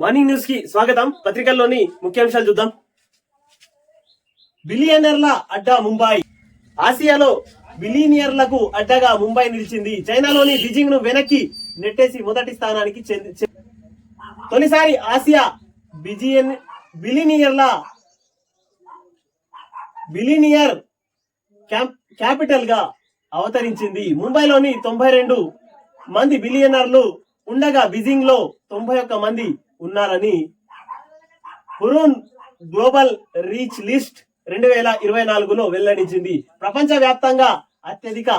Morning న్యూస్కి స్వాగతం. పత్రికల్లోని ముఖ్యాంశాలు చూద్దాం. బిలియనర్ల అడ్డా ముంబై. ఆసియాలో బిలియనియర్లకు అడ్డగా ముంబై నిలిచింది. చైనాలోని బీజింగ్ను వెనక్కి నెట్టేసి మొదటి స్థానానికి చెంది తొలిసారి ఆసియా బిజియన్ బిలినియర్ల బిలినియర్ క్యాపిటల్గా అవతరించింది. ముంబైలోని తొంభై రెండు మంది బిలియనర్లు ఉండగా బీజింగ్లో తొంభై ఒక్క మంది ఉన్నారని హురూన్ గ్లోబల్ రీచ్ లిస్ట్ రెండు వేల ఇరవై నాలుగులో వెల్లడించింది. ప్రపంచ వ్యాప్తంగా అత్యధిక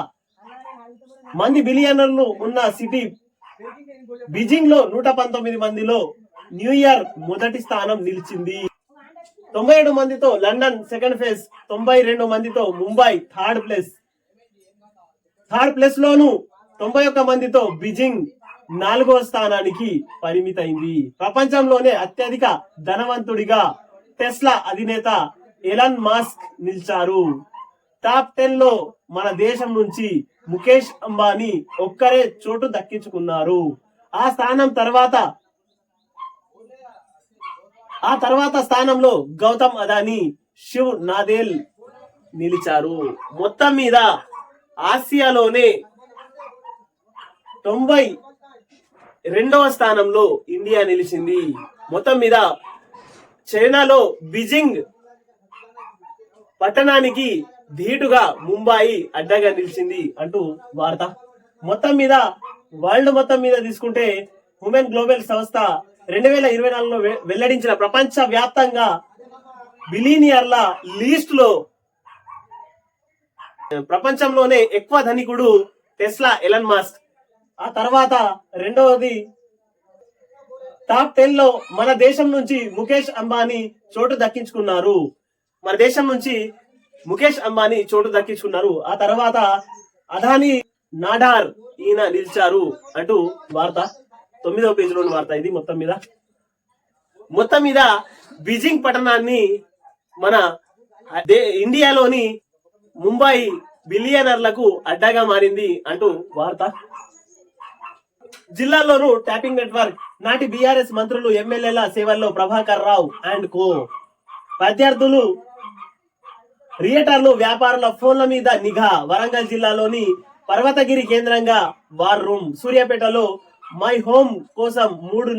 మంది బిలియనర్లు ఉన్న సిటీ బీజింగ్లో నూట పంతొమ్మిది మందిలో న్యూ ఇయర్ మొదటి స్థానం నిలిచింది. తొంభై ఏడు మందితో లండన్ సెకండ్ ఫేజ్ తొంభై రెండు మందితో Mumbai third place. Third place లోను తొంభై ఒక్క మందితో బీజింగ్ నాలుగో స్థానానికి పరిమితైంది. ప్రపంచంలోనే అత్యధిక ధనవంతుడిగా టెస్లా అధినేత ఎలన్ మాస్క్ నిలిచారు. టాప్ టెన్లో మన దేశం నుంచి ముఖేష్ అంబానీ ఒక్కరే చోటు దక్కించుకున్నారు. ఆ స్థానం తర్వాత ఆ తర్వాత స్థానంలో గౌతమ్ అదానీ శివ్ నాదేల్ నిలిచారు. మొత్తం మీద ఆసియాలోనే తొంభై రెండవ స్థానంలో ఇండియా నిలిచింది. మొత్తం మీద చైనాలో బీజింగ్ పట్టణానికి ధీటుగా ముంబాయి అడ్డగా నిలిచింది అంటూ వార్త. మొత్తం మీద వరల్డ్ మొత్తం మీద తీసుకుంటే ఉమెన్ గ్లోబల్ సంస్థ రెండు వేల ఇరవై నాలుగులో వెల్లడించిన ప్రపంచ వ్యాప్తంగా బిలీనియర్ల లీస్ట్లో ప్రపంచంలోనే ఎక్కువ ధనికుడు టెస్లా ఎలన్ మాస్క్ ఆ తర్వాత రెండవది టాప్ టెన్లో మన దేశం నుంచి ముఖేష్ అంబానీ చోటు దక్కించుకున్నారు. మన దేశం నుంచి ముఖేష్ అంబానీ చోటు దక్కించుకున్నారు. ఆ తర్వాత అదానీ నాడార్ ఈయన నిలిచారు అంటూ వార్త. తొమ్మిదవ పేజీలోని వార్త ఇది మొత్తం మీద. మొత్తం మీద బీజింగ్ పట్టణాన్ని మన దే- ఇండియాలోని ముంబై బిలియనర్లకు అడ్డగా మారింది అంటూ వార్త. జిల్లాల్లోనూ ట్యాపింగ్ నెట్వర్క్. నాటి బీఆర్ఎస్ మంత్రులు ఎమ్మెల్యేల సేవల్లో ప్రభాకర్ రావు అండ్ కో. విద్యార్థులు థియేటర్లు వ్యాపారుల ఫోన్ల మీద నిఘా. వరంగల్ జిల్లాలోని పర్వతగిరి కేంద్రంగా వార్ రూమ్ సూర్యాపేటలో మై హోమ్ కోసం మూడు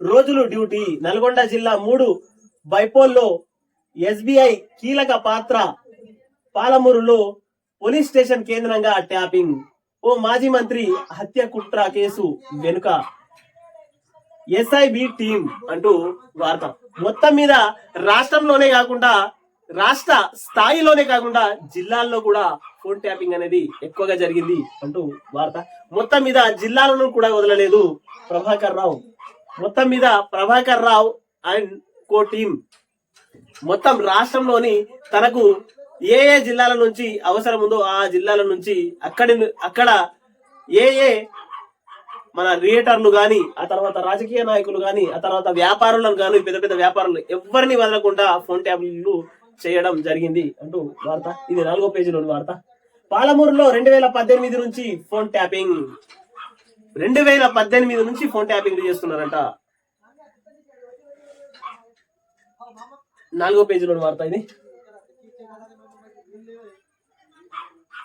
రోజులు డ్యూటీ. నల్గొండ జిల్లా మూడు బైపోల్లో ఎస్బీఐ కీలక పాత్ర. పాలమూరులో పోలీస్ స్టేషన్ కేంద్రంగా ట్యాపింగ్. ఓ మాజీ మంత్రి హత్య కుట్ర కేసు వెనుక ఎస్ఐబి టీం అంటూ వార్త. మొత్తం మీద రాష్ట్రంలోనే కాకుండా రాష్ట్ర స్థాయిలోనే కాకుండా జిల్లాల్లో కూడా ఫోన్ ట్యాపింగ్ అనేది ఎక్కువగా జరిగింది అంటూ వార్త. మొత్తం మీద జిల్లాలను కూడా వదలలేదు ప్రభాకర్ రావు. మొత్తం మీద Prabhakar Rao and co team మొత్తం రాష్ట్రంలోని తనకు ఏ ఏ జిల్లాల నుంచి అవసరం ఉందో ఆ జిల్లాల నుంచి అక్కడి అక్కడ ఏ ఏ మన థియేటర్లు కానీ ఆ తర్వాత రాజకీయ నాయకులు కానీ ఆ తర్వాత వ్యాపారులను కానీ పెద్ద పెద్ద వ్యాపారులు ఎవరిని వదలకుండా ఫోన్ ట్యాబ్లు చేయడం జరిగింది అంటూ వార్త. ఇది నాలుగో పేజీలోని వార్త. పాలమూరులో రెండు వేల పద్దెనిమిది నుంచి ఫోన్ ట్యాపింగ్. రెండు వేల పద్దెనిమిది నుంచి ఫోన్ ట్యాపింగ్ చేస్తున్నారంట. నాలుగో పేజీలోని వార్త ఇది.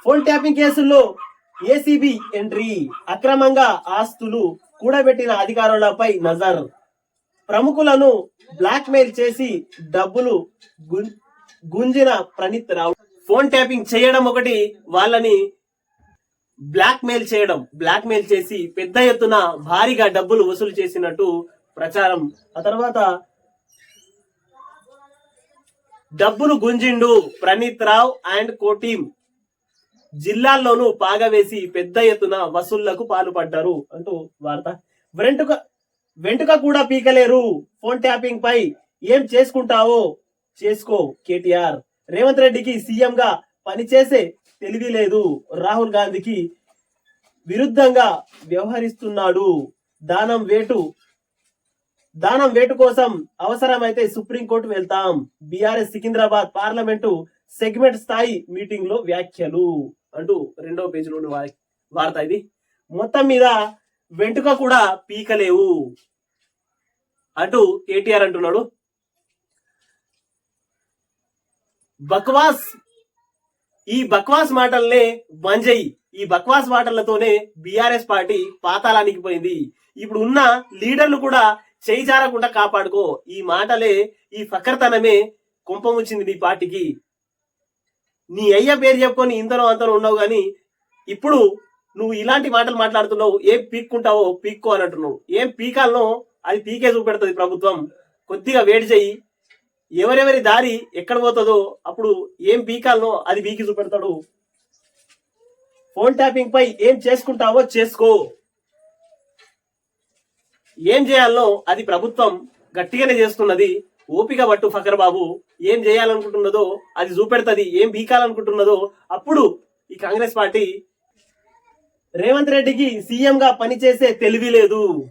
ఫోన్ ట్యాపింగ్ కేసుల్లో ఏసీబీ ఎంట్రీ అక్రమంగా ఆస్తులు కూడబెట్టిన అధికారులపై నజర్. ప్రముఖులను బ్లాక్ మెయిల్ చేసి డబ్బులు గుం- గుంజిన ప్రణీత్ రావు. ఫోన్ ట్యాపింగ్ చేయడం ఒకటి వాళ్ళని బ్లాక్ మెయిల్ చేయడం. బ్లాక్ మెయిల్ చేసి పెద్ద ఎత్తున భారీగా డబ్బులు వసూలు చేసినట్టు ప్రచారం. ఆ తర్వాత డబ్బులు గుంజిండు ప్రణీత్ రావ్ అండ్ కోటీం జిల్లాల్లోనూ పాగవేసి పెద్ద ఎత్తున వసూళ్ళకు పాల్పడ్డారు అంటూ వార్త. వెంటుక వెంటుక కూడా పీకలేరు. ఫోన్ ట్యాపింగ్ పై ఏం చేసుకుంటావో చేసుకో కేటీఆర్. రేవంత్ రెడ్డికి సీఎం గా పనిచేసే తెలివి లేదు. రాహుల్ గాంధీకి విరుద్ధంగా వ్యవహరిస్తున్నాడు. దానం వేటు దానం వేటు కోసం అవసరమైతే సుప్రీంకోర్టు వెళ్తాం. బీఆర్ఎస్ సికింద్రాబాద్ పార్లమెంటు సెగ్మెంట్ స్థాయి మీటింగ్లో వ్యాఖ్యలు అంటూ రెండవ పేజీలోని వార్త ఇది. మొత్తం మీద వెంటుక కూడా పీకలేవు అంటూ కేటీఆర్ అంటున్నాడు. బక్వాస్ ఈ బక్వాస్ మాటలనే బంజయి ఈ బక్వాస్ మాటలతోనే బీఆర్ఎస్ పార్టీ పాతాళానికి పోయింది. ఇప్పుడు ఉన్న లీడర్లు కూడా చేయి జారకుండా కాపాడుకో ఈ మాటలే ఈ ఫకర్తనమే కుంపముచ్చింది నీ పార్టీకి. నీ అయ్య పేరు చెప్పుకొని ఇంతనో అంతనో ఉన్నావు కానీ ఇప్పుడు నువ్వు ఇలాంటి మాటలు మాట్లాడుతున్నావు ఏం పీక్కుంటావో పీక్కో అని అంటున్నావు ఏం పీకాలనో అది పీకే చూపెడుతుంది ప్రభుత్వం. కొద్దిగా వేడి చెయ్యి ఎవరెవరి దారి ఎక్కడ పోతుందో అప్పుడు ఏం పీకాలనో అది పీకి చూపెడతాడు. ఫోన్ ట్యాపింగ్ పై ఏం చేసుకుంటావో చేసుకో. ఏం చేయాలనో అది ప్రభుత్వం గట్టిగానే చేస్తున్నది. ఓపిక పట్టు ఫకర్ బాబు ఏం చేయాలనుకుంటున్నదో అది చూపెడుతుంది. ఏం బీకాలనుకుంటున్నదో అప్పుడు ఈ కాంగ్రెస్ పార్టీ రేవంత్ రెడ్డికి సీఎంగా పనిచేసే తెలివి లేదు.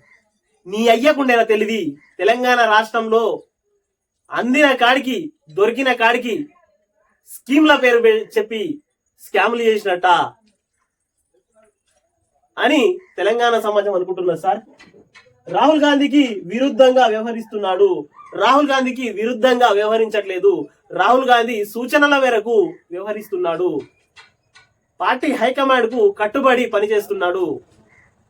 నీ అయ్యకుండేనా తెలివి. తెలంగాణ రాష్ట్రంలో అందిన కాడికి దొరికిన కాడికి స్కీమ్ల పేరు పె- చెప్పి స్కామ్లు చేసినట్ట అని తెలంగాణ సమాజం అనుకుంటున్నారు సార్. రాహుల్ గాంధీకి విరుద్ధంగా వ్యవహరిస్తున్నాడు రాహుల్ గాంధీకి విరుద్ధంగా వ్యవహరించట్లేదు. రాహుల్ గాంధీ సూచనల మేరకు వ్యవహరిస్తున్నాడు. పార్టీ హైకమాండ్కు కట్టుబడి పనిచేస్తున్నాడు.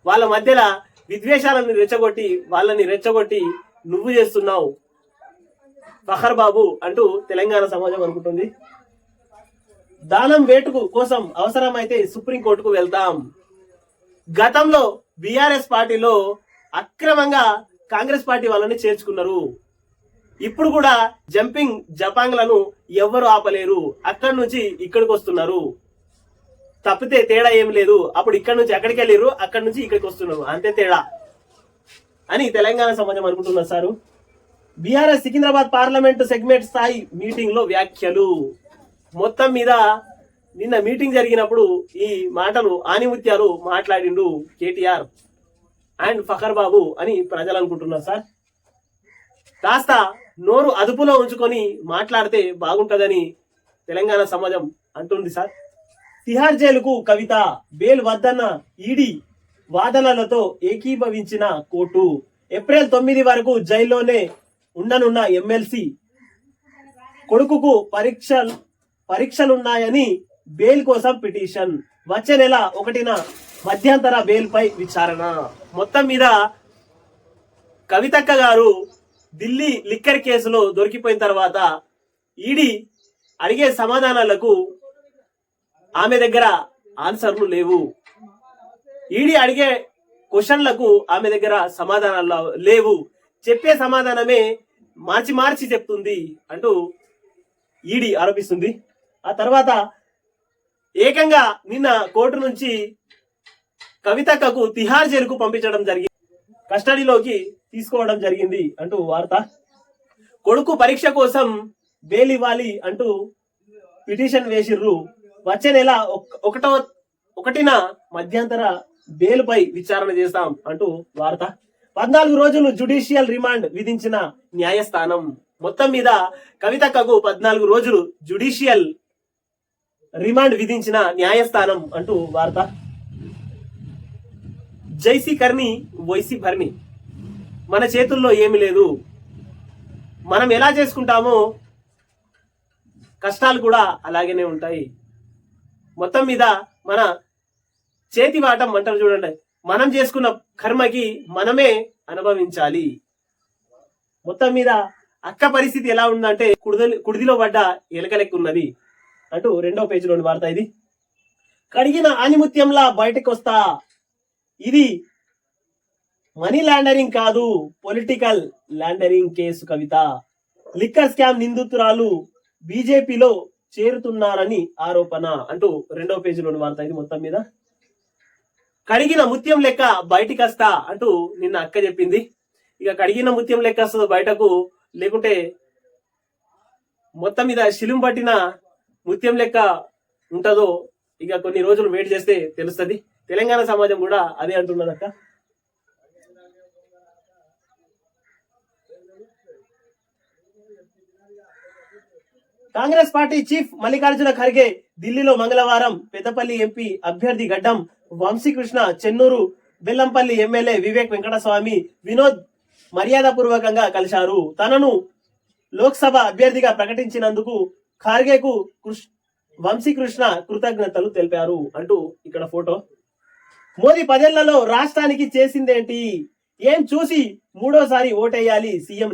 వాళ్ళ మధ్యలో విద్వేషాలను రెచ్చగొట్టి వాళ్ళని రెచ్చగొట్టి నువ్వు చేస్తున్నావు. ఫహర్ బాబు అంటూ తెలంగాణ సమాజం అనుకుంటుంది. దానం వేటుకు కోసం అవసరమైతే సుప్రీంకోర్టుకు వెళ్తాం. గతంలో బీఆర్ఎస్ పార్టీలో అక్రమంగా కాంగ్రెస్ పార్టీ వాళ్ళని చేర్చుకున్నారు. ఇప్పుడు కూడా జంపింగ్ జపాంగ్లను ఎవ్వరు ఆపలేరు. అక్కడి నుంచి ఇక్కడికి వస్తున్నారు. తప్పితే తేడా ఏం లేదు. అప్పుడు ఇక్కడ నుంచి అక్కడికి వెళ్ళారు అక్కడి నుంచి ఇక్కడికి వస్తున్నారు. అంతే తేడా. అని తెలంగాణ సమాజం అనుకుంటున్నారు sir. BRS Secunderabad parliament segment స్థాయి మీటింగ్లో వ్యాఖ్యలు. మొత్తం మీద నిన్న మీటింగ్ జరిగినప్పుడు ఈ మాటలు ఆనిముత్యాలు మాట్లాడిండు కేటీఆర్ అండ్ ఫఖర్ బాబు అని ప్రజలు అనుకుంటున్నారు సార్. కాస్త నోరు అదుపులో ఉంచుకొని మాట్లాడితే బాగుంటుందని తెలంగాణ సమాజం అంటుంది సార్. తిహార్ జైలుకు కవిత బేల్ వద్దన్న ఈడీ వాదనలతో ఏకీభవించిన కోర్టు. ఏప్రిల్ తొమ్మిది వరకు జైల్లోనే ఉండనున్న ఎమ్మెల్సీ. కొడుకుకు పరీక్ష పరీక్షలున్నాయని బెయిల్ కోసం పిటిషన్. వచ్చే నెల ఒకటిన మధ్యంతర బెయిల్ పై విచారణ. మొత్తం మీద కవితక్క గారు ఢిల్లీ లిక్కర్ కేసులో దొరికిపోయిన తర్వాత ఈడీ అడిగే సమాధానాలకు ఆమె దగ్గర ఆన్సర్లు లేవు. ఈడీ అడిగే క్వశ్చన్లకు ఆమె దగ్గర సమాధానాలు లేవు. చెప్పే సమాధానమే మార్చి మార్చి చెప్తుంది అంటూ ఈడీ ఆరోపిస్తుంది. ఆ తర్వాత ఏకంగా నిన్న కోర్టు నుంచి కవితక్కకు తిహార్ జైలుకు పంపించడం జరిగింది కస్టడీలోకి తీసుకోవడం జరిగింది అంటూ వార్త. కొడుకు పరీక్ష కోసం బెయిల్ ఇవ్వాలి అంటూ పిటిషన్ వేసిర్రు. వచ్చే నెల ఒకటో ఒకటిన మధ్యంతర బెయిల్ పై విచారణ చేస్తాం అంటూ వార్త. పద్నాలుగు రోజులు జుడిషియల్ రిమాండ్ విధించిన న్యాయస్థానం. మొత్తం మీద కవితక్కకు పద్నాలుగు రోజులు జుడిషియల్ రిమాండ్ విధించిన న్యాయస్థానం అంటూ వార్త. జైసీ కర్ణి వైసీ భర్ణి మన చేతుల్లో ఏమి లేదు. మనం ఎలా చేసుకుంటామో కష్టాలు కూడా అలాగనే ఉంటాయి. మొత్తం మీద మన చేతి వాటం అంటారు చూడండి. మనం చేసుకున్న కర్మకి మనమే అనుభవించాలి. మొత్తం మీద అక్క పరిస్థితి ఎలా ఉందంటే కుడిది కుడిదిలో పడ్డ ఎలకలెక్కున్నది అంటూ రెండో పేజీలోని వార్త ఇది. కడిగిన ఆనిముత్యంలా బయటకు వస్తా ఇది మనీ లాండరింగ్ కాదు political laundering case Kavitha. Liquor scam నిందితురాలు బీజేపీలో చేరుతున్నారని ఆరోపణ అంటూ రెండవ పేజీలోని వార్త ఇది మొత్తం మీద. కడిగిన ముత్యం లెక్క బయటికి వస్తా అంటూ నిన్న అక్క చెప్పింది. ఇక కడిగిన ముత్యం లెక్క వస్తుంది బయటకు లేకుంటే మొత్తం మీద శిలుం పట్టిన ముత్యం లెక్క ఉంటుందో ఇక కొన్ని రోజులు వెయిట్ చేస్తే తెలుస్తది. తెలంగాణ సమాజం కూడా అదే అంటున్నదక్క. Congress party chief Mallikarjuna Kharge ఢిల్లీలో మంగళవారం పెద్దపల్లి ఎంపీ అభ్యర్థి గడ్డం వంశీకృష్ణ చెన్నూరు బెల్లంపల్లి ఎమ్మెల్యే వివేక్ వెంకటస్వామి వినోద్ మర్యాదపూర్వకంగా కలిశారు. తనను లోక్సభ అభ్యర్థిగా ప్రకటించినందుకు ఖార్గేకు వంశీకృష్ణ కృతజ్ఞతలు తెలిపారు అంటూ ఇక్కడ ఫోటో. మోదీ పదేళ్ళలో రాష్ట్రానికి చేసిందేంటి? ఏం చూసి మూడోసారి ఓటేయాలి సీఎం?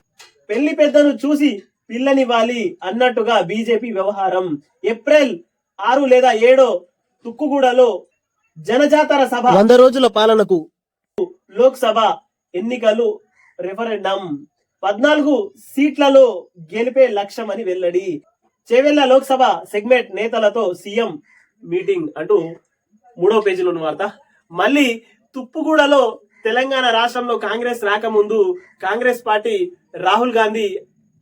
పెళ్ళి పెద్దను చూసి పిల్లనివ్వాలి అన్నట్టుగా బీజేపీ వ్యవహారం. ఏప్రిల్ ఆరు లేదా ఏడో తుక్కుగూడలో జనజాతర సభ. వంద రోజుల పాలనకు లోక్సభ ఎన్నికలు రెఫరెండం. పద్నాలుగు సీట్లలో గెలిపే లక్ష్యమని వెల్లడి. చేవెళ్ళ లోక్సభ సెగ్మెంట్ నేతలతో సీఎం మీటింగ్ అంటూ మూడో పేజీలో ఉన్న వార్త. మళ్ళీ తుప్పుగూడలో తెలంగాణ రాష్ట్రంలో కాంగ్రెస్ రాకముందు కాంగ్రెస్ పార్టీ రాహుల్ గాంధీ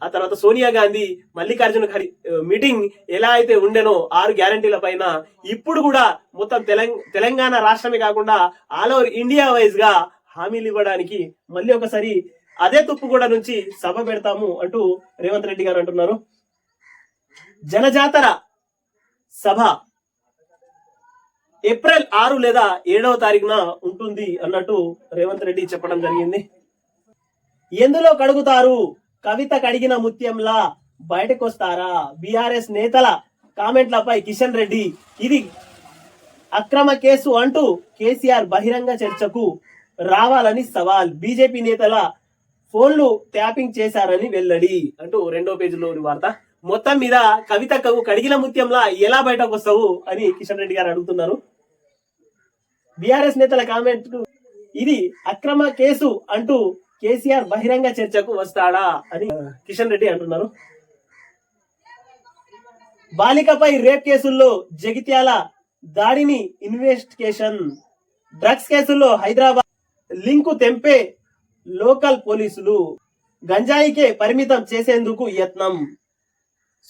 ఆ తర్వాత సోనియా గాంధీ మల్లికార్జున ఖరి మీటింగ్ ఎలా అయితే ఉండెనో ఆరు గ్యారంటీల పైన ఇప్పుడు కూడా మొత్తం తెలంగాణ రాష్ట్రమే కాకుండా ఆల్ ఓవర్ ఇండియా వైజ్గా హామీలు ఇవ్వడానికి మళ్ళీ ఒకసారి అదే తుప్పు కూడా నుంచి సభ పెడతాము అంటూ రేవంత్ రెడ్డి గారు అంటున్నారు. జనజాతర సభ ఏప్రిల్ ఆరు లేదా ఏడవ తారీఖున ఉంటుంది అన్నట్టు రేవంత్ రెడ్డి చెప్పడం జరిగింది. ఎందులో కడుగుతారు? కవిత కడిగిన ముత్యంలా బయటకు వస్తారా బీఆర్ఎస్ నేతల కామెంట్లపై కిషన్ రెడ్డి. ఇది అక్రమ కేసు అంటూ కేసీఆర్ బహిరంగ చర్చకు రావాలని సవాల్. బీజేపీ నేతల ఫోన్లు ట్యాపింగ్ చేశారని వెల్లడి. అంటూ రెండో పేజీలోని వార్త. మొత్తం మీద కవితకు కడిగిన ముత్యంలా ఎలా బయటకు వస్తావు అని కిషన్ రెడ్డి గారు అడుగుతున్నారు. బీఆర్ఎస్ నేతల కామెంట్ ఇది అక్రమ కేసు అంటూ కేసీఆర్ బహిరంగ చర్చకు వస్తాడా అని కిషన్ రెడ్డి అంటున్నారు. బాలికపై రేప్ కేసుల్లో జగిత్యాల దాడిని ఇన్వెస్టిగేషన్ డ్రగ్స్ కేసుల్లో హైదరాబాద్ లింకు తెంపే లోకల్ పోలీసులు గంజాయికే పరిమితం చేసేందుకు యత్నం.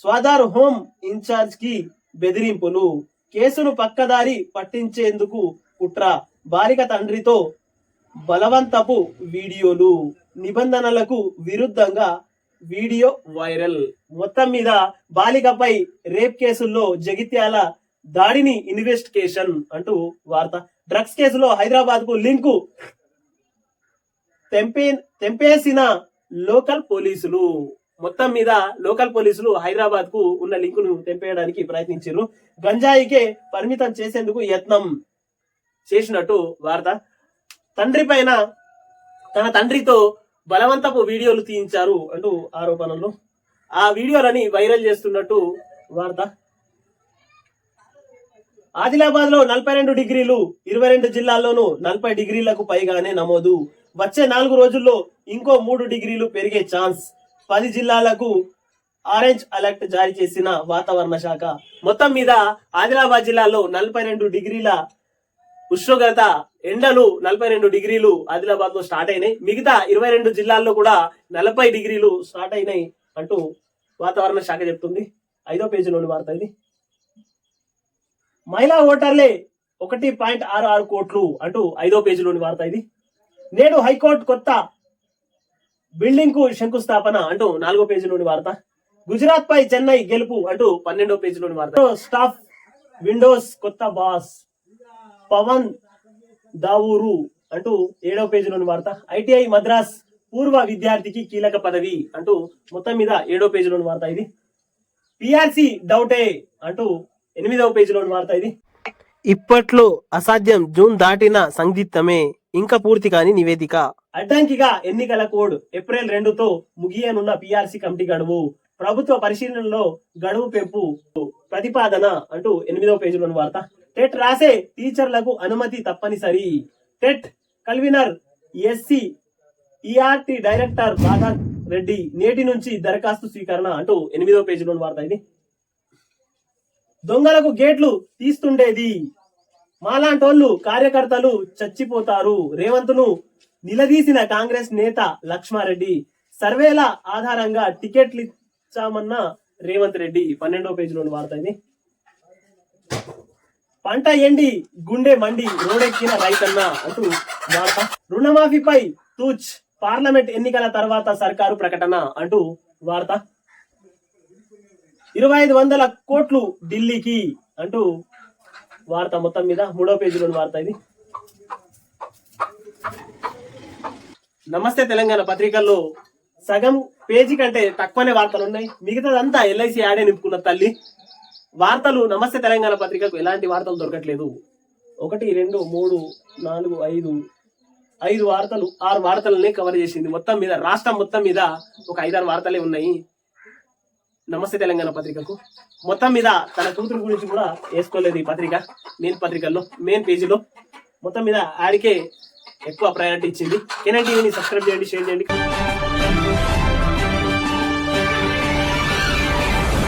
స్వాదార్ హోం ఇన్ఛార్జ్కి బెదిరింపులు. కేసును పక్కదారి పట్టించేందుకు కుట్ర. బాలిక తండ్రితో బలవంతపు వీడియోలు నిబంధనలకు విరుద్ధంగా వీడియో వైరల్. మొత్తం మీద బాలికపై రేప్ కేసుల్లో జగిత్యాల దాడిని ఇన్వెస్టిగేషన్ అంటూ వార్త. డ్రగ్స్ కేసులో హైదరాబాద్కు లింకు తెంపే తెంపేసిన లోకల్ పోలీసులు. మొత్తం మీద లోకల్ పోలీసులు హైదరాబాద్కు ఉన్న లింకును తెంపేయడానికి ప్రయత్నించారు గంజాయికే పరిమితం చేసేందుకు యత్నం చేసినట్టు వార్త. తండ్రి పైన తన తండ్రితో బలవంతపు వీడియోలు తీయించారు అంటూ ఆరోపణలు. ఆ వీడియోలని వైరల్ చేస్తున్నట్టు వార్త. ఆదిలాబాద్లో నలభై రెండు డిగ్రీలు ఇరవై రెండు జిల్లాల్లోనూ నలభై డిగ్రీలకు పైగానే నమోదు. వచ్చే నాలుగు రోజుల్లో ఇంకో మూడు డిగ్రీలు పెరిగే ఛాన్స్. పది జిల్లాలకు ఆరెంజ్ అలర్ట్ జారీ చేసిన వాతావరణ శాఖ. మొత్తం మీద ఆదిలాబాద్ జిల్లాలో నలభై రెండు డిగ్రీల ఉష్ణోగ్రత ఎండలు నలభై రెండు డిగ్రీలు ఆదిలాబాద్లో స్టార్ట్ అయినాయి. మిగతా ఇరవై రెండు జిల్లాల్లో కూడా నలభై డిగ్రీలు స్టార్ట్ అయినాయి అంటూ వాతావరణ శాఖ చెప్తుంది. ఐదో పేజీలోని వార్త ఇది. మహిళా ఓటర్లే ఒకటి పాయింట్ ఆరు ఆరు కోట్లు అంటూ ఐదో పేజీలోని వార్త ఇది. నేడు హైకోర్టు కొత్త బిల్డింగ్కు శంకుస్థాపన అంటూ నాలుగో పేజీలోని వార్త. గుజరాత్ పై చెన్నై గెలుపు అంటూ పన్నెండో పేజీలోని వార్త. స్టాఫ్ విండోస్ కొత్త బాస్ పవన్ దావూరు అంటూ ఏడవ పేజీలోని వార్త. ఐటీఐ మద్రాస్ పూర్వ విద్యార్థికి కీలక పదవి అంటూ మొత్తం మీద ఏడో పేజీలోని వార్త ఇది. పిఆర్సి డౌటే అంటూ ఎనిమిదవ పేజీలోని వార్త ఇది. ఇప్పట్లో అసాధ్యం జూన్ దాటిన సందిగ్ధమే. ఇంకా పూర్తి కాని నివేదిక. అడ్డంకిగా ఎన్నికల కోడ్ ఏప్రిల్ రెండుతో ముగియనున్న పిఆర్సి కమిటీ గడువు. ప్రభుత్వ పరిశీలనలో గడువు పెంపు ప్రతిపాదన అంటూ ఎనిమిదవ పేజీలోని వార్త. టెట్ రాసే టీచర్లకు అనుమతి తప్పనిసరి. TET convener SCERT director Radha Reddy నేటి నుంచి దరఖాస్తు స్వీకరణ అంటూ ఎనిమిదో పేజీలో వార్త ఇది. దొంగలకు గేట్లు తీస్తుండేది. మాలాంటోళ్ళు కార్యకర్తలు చచ్చిపోతారు. రేవంత్ను నిలదీసిన కాంగ్రెస్ నేత లక్ష్మారెడ్డి సర్వేల ఆధారంగా టికెట్లు ఇచ్చామన్న రేవంత్ రెడ్డి. పన్నెండో పేజీలోని వార్త ఇది. పంట ఎండి గుండె మండి రోడెక్కిన రైతన్న అంటూ వార్త. రుణమాఫీపై తూచ్ పార్లమెంట్ ఎన్నికల తర్వాత సర్కారు ప్రకటన అంటూ వార్త. ఇరవై ఐదు వందల కోట్లు ఢిల్లీకి అంటూ వార్త మొత్తం మీద. మూడో పేజీలోని వార్త ఇది. నమస్తే తెలంగాణ పత్రికల్లో. సగం పేజీ కంటే తక్కువనే వార్తలు ఉన్నాయి. మిగతాదంతా ఎల్ఐసి యాడే నింపుకున్న తల్లి. వార్తలు నమస్తే తెలంగాణ పత్రికకు ఎలాంటి వార్తలు దొరకట్లేదు. ఒకటి రెండు మూడు నాలుగు ఐదు ఐదు వార్తలు ఆరు వార్తలనే కవర్ చేసింది. మొత్తం మీద రాష్ట్రం మొత్తం మీద ఒక ఐదారు వార్తలే ఉన్నాయి. నమస్తే తెలంగాణ పత్రికకు. మొత్తం మీద తన కూతురు గురించి కూడా వేసుకోలేదు ఈ పత్రిక మెయిన్ పత్రికల్లో మెయిన్ పేజీలో. మొత్తం మీద ఆడికే ఎక్కువ ప్రయారిటీ ఇచ్చింది. కెనన్ టీవీని సబ్స్క్రైబ్ చేయండి షేర్ చేయండి.